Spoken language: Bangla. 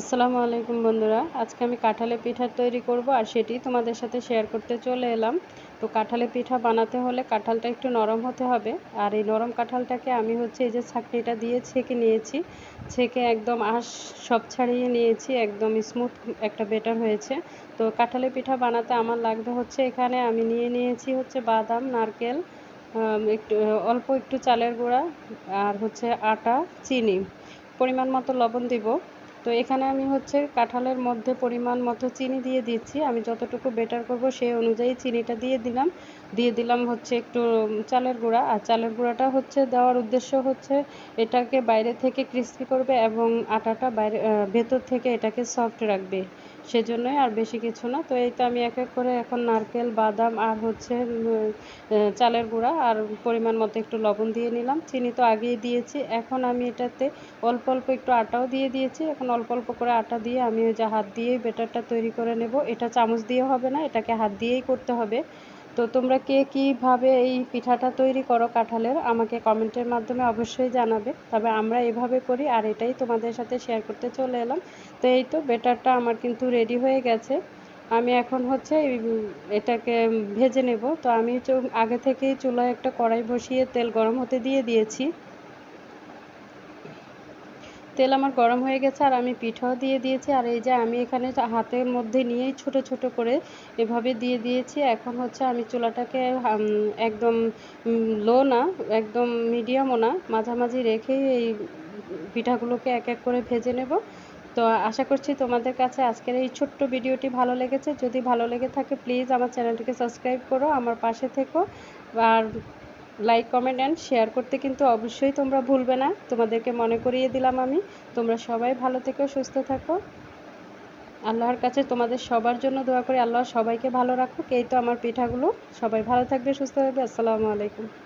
আসসালামু আলাইকুম বন্ধুরা। আজকে আমি কাঁঠালে পিঠা তৈরি করব আর সেটি তোমাদের সাথে শেয়ার করতে চলে এলাম। তো কাঁঠালে পিঠা বানাতে হলে কাঁঠালটা একটু নরম হতে হবে। আর এই নরম কাঁঠালটাকে আমি হচ্ছে এই যে ছাকনিটা দিয়ে ছেঁকে নিয়েছি। ছেঁকে একদম আঁশ সব ছাড়িয়ে নিয়েছি, একদম স্মুথ একটা বেটার হয়েছে। তো কাঁঠালে পিঠা বানাতে আমার লাগবে হচ্ছে এখানে আমি নিয়ে নিয়েছি হচ্ছে বাদাম, নারকেল একটু, অল্প একটু চালের গুঁড়া আর হচ্ছে আটা, চিনি। পরিমাণ মতো লবণ দিব। তো এখানে আমি হচ্ছে কাঁঠালের মধ্যে পরিমাণ মতো চিনি দিয়ে দিচ্ছি। আমি যতটুকু বেটার করব সেই অনুযায়ী চিনিটা দিয়ে দিলাম। দিয়ে দিলাম হচ্ছে একটু চালের গুঁড়া। আর চালের গুঁড়াটা হচ্ছে দেওয়ার উদ্দেশ্য হচ্ছে এটাকে বাইরে থেকে ক্রিস্পি করবে এবং আটাটা বাইরে ভেতর থেকে এটাকে সফট রাখবে। সেজন্যই আর বেশি কিছু না। তো এই তো আমি এক এক করে এখন নারকেল, বাদাম আর হচ্ছে চালের গুঁড়া আর পরিমাণ মতো একটু লবণ দিয়ে নিলাম। চিনি তো আগেই দিয়েছি। এখন আমি এটাতে অল্প অল্প একটু আটাও দিয়ে দিয়েছি। এখন অল্প অল্প করে আটা দিয়ে আমি ওই যে হাত দিয়েই বেটারটা তৈরি করে নেব। এটা চামচ দিয়ে হবে না, এটাকে হাত দিয়েই করতে হবে। তো তোমরা কে কীভাবে এই পিঠাটা তৈরি করো কাঁঠালের, আমাকে কমেন্টের মাধ্যমে অবশ্যই জানাবে। তবে আমরা এভাবে করি আর এটাই তোমাদের সাথে শেয়ার করতে চলে এলাম। তো এই তো বেটারটা আমার কিন্তু রেডি হয়ে গেছে। আমি এখন হচ্ছে এটাকে ভেজে নেব। তো আমি আগে থেকেই চুলায় একটা কড়াই বসিয়ে তেল গরম হতে দিয়ে দিয়েছি। তেল আমার গরম হয়ে গেছে আর আমি পিঠাও দিয়ে দিয়েছি। আর এই যে আমি এখানে হাতের মধ্যে নিয়েই ছোট ছোট করে এভাবে দিয়ে দিয়েছি। এখন হচ্ছে আমি চুলাটাকে একদম লো না, একদম মিডিয়ামও না, মাঝামাঝি রেখেই এই পিঠাগুলোকে এক এক করে ভেজে নেব। তো আশা করছি তোমাদের কাছে আজকের এই ছোট্ট ভিডিওটি ভালো লেগেছে। যদি ভালো লেগে থাকে প্লিজ আমার চ্যানেলটিকে সাবস্ক্রাইব করো, আমার পাশে থেকো। আর লাইক কমেন্ট অ্যান্ড শেয়ার করতে কিন্তু অবশ্যই তোমরা ভুলবে না। তোমাদেরকে মনে করিয়ে দিলাম আমি। তোমরা সবাই ভালো থেকো, সুস্থ থাকো। আল্লাহর কাছে তোমাদের সবার জন্য দোয়া করি। আল্লাহ সবাইকে ভালো রাখুক। এই তো আমার পিঠাগুলো। সবাই ভালো থাকবে, সুস্থ থাকবে। আসসালামু আলাইকুম।